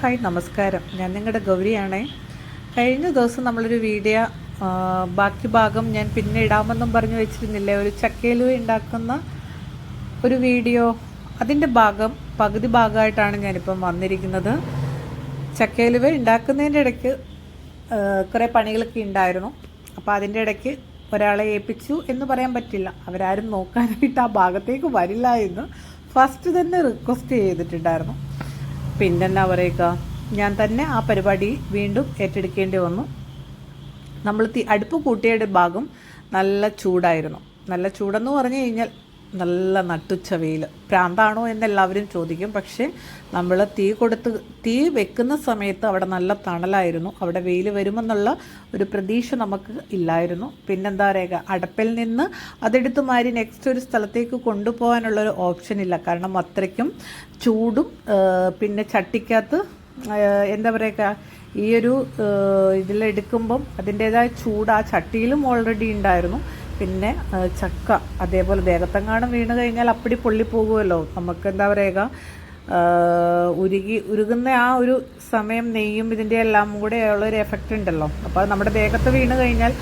Hi നമസ്കാരം. ഞാൻ നിങ്ങളുടെ ഗൗരിയാണേ. കഴിഞ്ഞ ദിവസം നമ്മളൊരു വീഡിയോ ബാക്കി ഭാഗം ഞാൻ പിന്നെ ഇടാമെന്നും പറഞ്ഞു വെച്ചിരുന്നില്ലേ? ഒരു ചക്കയിലു ഉണ്ടാക്കുന്ന ഒരു വീഡിയോ. അതിന്റെ ഭാഗം പകുതി ഭാഗമായിട്ടാണ് ഞാനിപ്പം വന്നിരിക്കുന്നത്. ചക്കയിലുവ ഉണ്ടാക്കുന്നതിന്റെ ഇടയ്ക്ക് കുറേ പണികളൊക്കെ ഉണ്ടായിരുന്നു. അപ്പോൾ അതിന്റെ ഇടയ്ക്ക് ഒരാളെ ഏൽപ്പിച്ചു എന്ന് പറയാൻ പറ്റില്ല. അവരാരും നോക്കാനായിട്ട് ആ ഭാഗത്തേക്ക് വരില്ല എന്ന് ഫസ്റ്റ് തന്നെ റിക്വസ്റ്റ് ചെയ്തിട്ടുണ്ടായിരുന്നു. പിന്നെന്നാ പറയുക? ഞാൻ തന്നെ ആ പരിപാടി വീണ്ടും ഏറ്റെടുക്കേണ്ടി വന്നു. നമ്മൾ തീ അടുപ്പ് കൂട്ടിയുടെ ഭാഗം നല്ല ചൂടായിരുന്നു. നല്ല ചൂടെന്ന് പറഞ്ഞു കഴിഞ്ഞാൽ നല്ല നട്ടുച്ച വെയിൽ പ്രാന്താണോ എന്ന് എല്ലാവരും ചോദിക്കും. പക്ഷേ നമ്മൾ തീ കൊടുത്ത് തീ വെക്കുന്ന സമയത്ത് അവിടെ നല്ല തണലായിരുന്നു. അവിടെ വെയിൽ വരുമെന്നുള്ള ഒരു പ്രതീക്ഷ നമുക്ക് ഇല്ലായിരുന്നു. പിന്നെന്താ പറയുക അടപ്പിൽ നിന്ന് അതെടുത്ത് മാറി നെക്സ്റ്റ് ഒരു സ്ഥലത്തേക്ക് കൊണ്ടുപോകാനുള്ള ഒരു ഓപ്ഷൻ ഇല്ല. കാരണം അത്രയ്ക്കും ചൂടും പിന്നെ ചട്ടിക്കകത്ത് എന്താ പറയുക ഈ ഒരു ഇതിലെടുക്കുമ്പം അതിന്റേതായ ചൂട് ആ ചട്ടിയിലും ഓൾറെഡി ഉണ്ടായിരുന്നു. പിന്നെ ചക്ക. അതേപോലെ ദേഹത്തെങ്ങാനും വീണ് കഴിഞ്ഞാൽ അപ്പടി പൊള്ളിപ്പോകുമല്ലോ നമുക്ക് എന്താ പറയുക ഉരുകി ഉരുകുന്ന ആ ഒരു സമയം നെയ്യും ഇതിന്റെ എല്ലാം കൂടെ ഉള്ളൊരു എഫക്റ്റ് ഉണ്ടല്ലോ. അപ്പോൾ നമ്മുടെ ദേഹത്ത് വീണ് കഴിഞ്ഞാൽ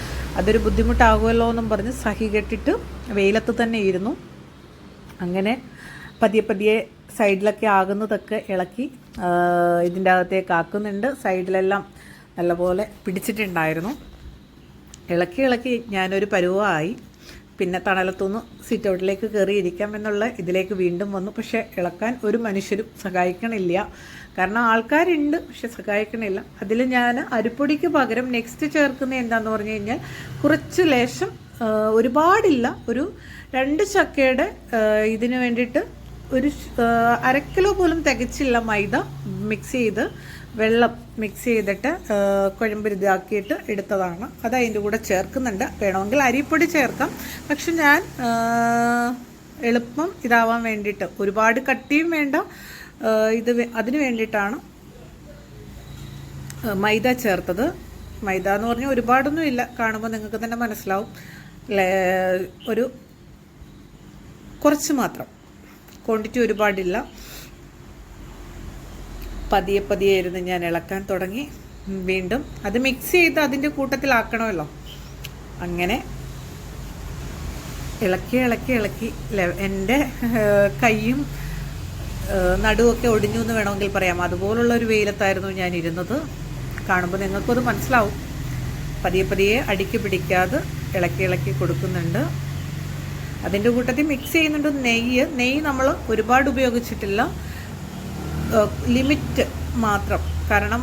അതൊരു ബുദ്ധിമുട്ടാകുമല്ലോ എന്നും പറഞ്ഞ് സഹി കെട്ടിട്ട് വെയിലത്ത് തന്നെ ഇരുന്നു. അങ്ങനെ പതിയെ പതിയെ സൈഡിലൊക്കെ ആകുന്നതൊക്കെ ഇളക്കി ഇതിന്റെ അകത്തേക്ക് ആക്കുന്നുണ്ട്. സൈഡിലെല്ലാം നല്ലപോലെ പിടിച്ചിട്ടുണ്ടായിരുന്നു. ഇളക്കി ഇളക്കി ഞാനൊരു പരുവമായി പിന്നെ തണലത്തുനിന്ന് സിറ്റ് ഔട്ടിലേക്ക് കയറിയിരിക്കാം എന്നുള്ള ഇതിലേക്ക് വീണ്ടും വന്നു. പക്ഷേ ഇളക്കാൻ ഒരു മനുഷ്യരും സഹായിക്കണില്ല. കാരണം ആൾക്കാരുണ്ട് പക്ഷെ സഹായിക്കണില്ല. അതിൽ ഞാൻ അരിപ്പൊടിക്ക് പകരം നെക്സ്റ്റ് ചേർക്കുന്ന എന്താണെന്ന് പറഞ്ഞു കഴിഞ്ഞാൽ കുറച്ച് ലേശം ഒരുപാടില്ല. ഒരു രണ്ട് ചക്കയുടെ ഇതിന് വേണ്ടിയിട്ട് ഒരു അരക്കിലോ പോലും തികച്ചില്ല മൈദ മിക്സ് ചെയ്ത് വെള്ളം മിക്സ് ചെയ്തിട്ട് കുഴമ്പ് കുഴമ്പരുതാക്കിയിട്ട് എടുത്തതാണ്. അത് അതിന്റെ കൂടെ ചേർക്കുന്നുണ്ട്. വേണമെങ്കിൽ അരിപ്പൊടി ചേർക്കാം. പക്ഷെ ഞാൻ എളുപ്പം ഇതാവാൻ വേണ്ടിയിട്ട് ഒരുപാട് കട്ടിയും വേണ്ട ഇത് അതിന് വേണ്ടിയിട്ടാണ് മൈദ ചേർത്തത്. മൈദ എന്ന് പറഞ്ഞാൽ ഒരുപാടൊന്നും ഇല്ല. കാണുമ്പോൾ നിങ്ങൾക്ക് തന്നെ മനസ്സിലാവും. ഒരു കുറച്ച് മാത്രം. ക്വാണ്ടിറ്റി ഒരുപാടില്ല. പതിയെ പതിയെ ഇരുന്ന് ഞാൻ ഇളക്കാൻ തുടങ്ങി. വീണ്ടും അത് മിക്സ് ചെയ്ത് അതിന്റെ കൂട്ടത്തിലാക്കണമല്ലോ അങ്ങനെ ഇളക്കി ഇളക്കി ഇളക്കി എന്റെ കൈയും നടുവൊക്കെ ഒടിഞ്ഞു എന്ന് വേണമെങ്കിൽ പറയാം. അതുപോലുള്ള ഒരു വെയിലത്തായിരുന്നു ഞാൻ ഇരുന്നത്. കാണുമ്പോൾ നിങ്ങൾക്കത് മനസ്സിലാവും. പതിയെ പതിയെ അടിക്ക് പിടിക്കാതെ ഇളക്കി ഇളക്കി കൊടുക്കുന്നുണ്ട്. അതിന്റെ കൂട്ടത്തിൽ മിക്സ് ചെയ്യുന്നുണ്ട് നെയ്യ്. നെയ്യ് നമ്മൾ ഒരുപാട് ഉപയോഗിച്ചിട്ടില്ല. ലിമിറ്റ് മാത്രം. കാരണം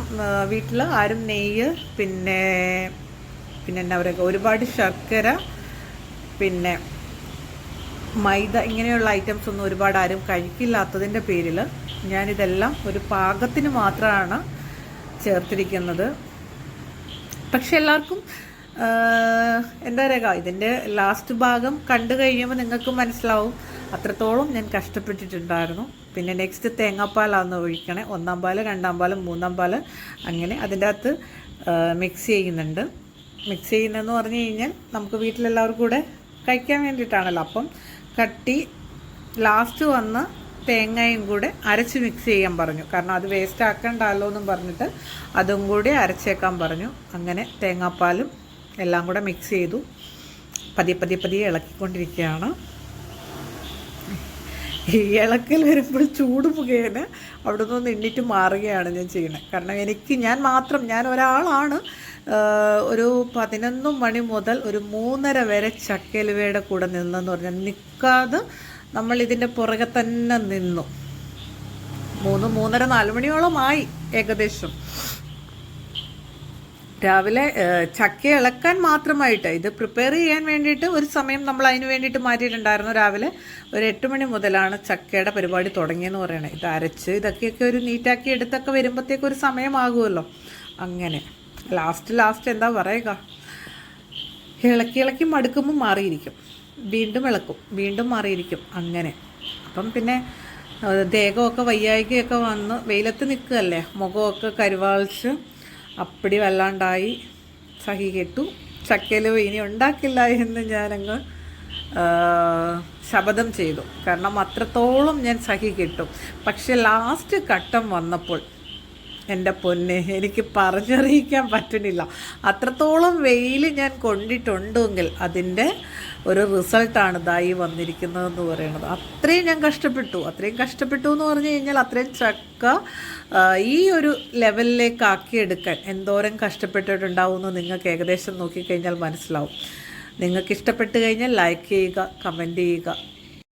വീട്ടിൽ ആരും നെയ്യ് പിന്നെ പിന്നെ എന്താ പറയുക ഒരുപാട് ശർക്കര പിന്നെ മൈദ ഇങ്ങനെയുള്ള ഐറ്റംസ് ഒന്നും ഒരുപാട് ആരും കഴിക്കില്ലാത്തതിന്റെ പേരിൽ ഞാനിതെല്ലാം ഒരു പാകത്തിന് മാത്രമാണ് ചേർത്തിരിക്കുന്നത്. പക്ഷെ എല്ലാവർക്കും എന്താ പറയുക ഇതിന്റെ ലാസ്റ്റ് ഭാഗം കണ്ടു കഴിയുമ്പോൾ നിങ്ങൾക്ക് മനസ്സിലാവും. അത്രത്തോളം ഞാൻ കഷ്ടപ്പെട്ടിട്ടുണ്ടായിരുന്നു. പിന്നെ നെക്സ്റ്റ് തേങ്ങാപ്പാലാണ് ഒഴിക്കണേ. ഒന്നാം പാൽ രണ്ടാം പാൽ മൂന്നാം പാൽ അങ്ങനെ അതിന്റെ അകത്ത് മിക്സ് ചെയ്യുന്നുണ്ട്. മിക്സ് ചെയ്യുന്നതെന്ന് പറഞ്ഞു കഴിഞ്ഞാൽ നമുക്ക് വീട്ടിലെല്ലാവർക്കും കൂടെ കഴിക്കാൻ വേണ്ടിയിട്ടാണല്ലോ. അപ്പം കട്ടി ലാസ്റ്റ് വന്ന് തേങ്ങയും കൂടെ അരച്ച് മിക്സ് ചെയ്യാൻ പറഞ്ഞു. കാരണം അത് വേസ്റ്റ് ആക്കണ്ടല്ലോ എന്നും പറഞ്ഞിട്ട് അതും കൂടി അരച്ചേക്കാൻ പറഞ്ഞു. അങ്ങനെ തേങ്ങാപ്പാലും എല്ലാം കൂടെ മിക്സ് ചെയ്തു. പതിയെ പതിയെ പതിയെ ഇളക്കിക്കൊണ്ടിരിക്കുകയാണ്. ഇളക്കൽ വരുമ്പോൾ ചൂട് മുഖേന അവിടെ നിന്ന് എണ്ണിട്ട് മാറുകയാണ് ഞാൻ ചെയ്യുന്നത് കാരണം എനിക്ക് ഞാൻ മാത്രം ഞാൻ ഒരാളാണ്. ഒരു പതിനൊന്ന് മണി മുതൽ ഒരു മൂന്നര വരെ ചക്കലുവയുടെ കൂടെ നിന്നെന്ന് പറഞ്ഞാൽ നിൽക്കാതെ നമ്മൾ ഇതിന്റെ പുറകെ തന്നെ നിന്നു. മൂന്ന് മൂന്നര നാല് മണിയോളമായി ഏകദേശം. രാവിലെ ചക്ക ഇളക്കാൻ മാത്രമായിട്ട് ഇത് പ്രിപ്പയർ ചെയ്യാൻ വേണ്ടിയിട്ട് ഒരു സമയം നമ്മൾ അതിന് വേണ്ടിയിട്ട് മാറ്റിയിട്ടുണ്ടായിരുന്നു രാവിലെ. ഒരു എട്ട് മണി മുതലാണ് ചക്കയുടെ പരിപാടി തുടങ്ങിയെന്ന് പറയണത് ഇത് അരച്ച് ഇതൊക്കെയൊക്കെ ഒരു നീറ്റാക്കി എടുത്തൊക്കെ വരുമ്പോഴത്തേക്ക് ഒരു സമയമാകുമല്ലോ. അങ്ങനെ. ലാസ്റ്റ് ലാസ്റ്റ് എന്താ പറയുക? ഇളക്കി ഇളക്കി മടുക്കുമ്പോൾ മാറിയിരിക്കും. വീണ്ടും ഇളക്കും. വീണ്ടും മാറിയിരിക്കും. അങ്ങനെ. അപ്പം പിന്നെ ദേഹമൊക്കെ വയ്യായികയൊക്കെ വന്ന് വെയിലത്ത് നിൽക്കുകയല്ലേ? മുഖമൊക്കെ കരുവാളിച്ച് അപ്പടി വല്ലാണ്ടായി. സഹി കെട്ടു. ചക്കയിൽ ഇനി ഉണ്ടാക്കില്ല എന്ന് ഞാനങ്ങ് ശപഥം ചെയ്തു. കാരണം അത്രത്തോളം ഞാൻ സഹി കെട്ടും. പക്ഷെ ലാസ്റ്റ് ഘട്ടം വന്നപ്പോൾ എന്റെ പൊന്നെ എനിക്ക് പറഞ്ഞറിയിക്കാൻ പറ്റുന്നില്ല. അത്രത്തോളം വെയിൽ ഞാൻ കൊണ്ടിട്ടുണ്ടെങ്കിൽ അതിന്റെ ഒരു റിസൾട്ടാണ് ഇതായി വന്നിരിക്കുന്നതെന്ന് പറയുന്നത്. അത്രയും ഞാൻ കഷ്ടപ്പെട്ടു. അത്രയും കഷ്ടപ്പെട്ടു എന്ന് പറഞ്ഞു കഴിഞ്ഞാൽ അത്രയും ചക്ക ഈ ഒരു ലെവലിലേക്ക് ആക്കിയെടുക്കാൻ എന്തോരം കഷ്ടപ്പെട്ടിട്ടുണ്ടാവുമെന്ന് നിങ്ങൾക്ക് ഏകദേശം നോക്കിക്കഴിഞ്ഞാൽ മനസ്സിലാവും. നിങ്ങൾക്ക് ഇഷ്ടപ്പെട്ട് കഴിഞ്ഞാൽ ലൈക്ക് ചെയ്യുക കമന്റ് ചെയ്യുക.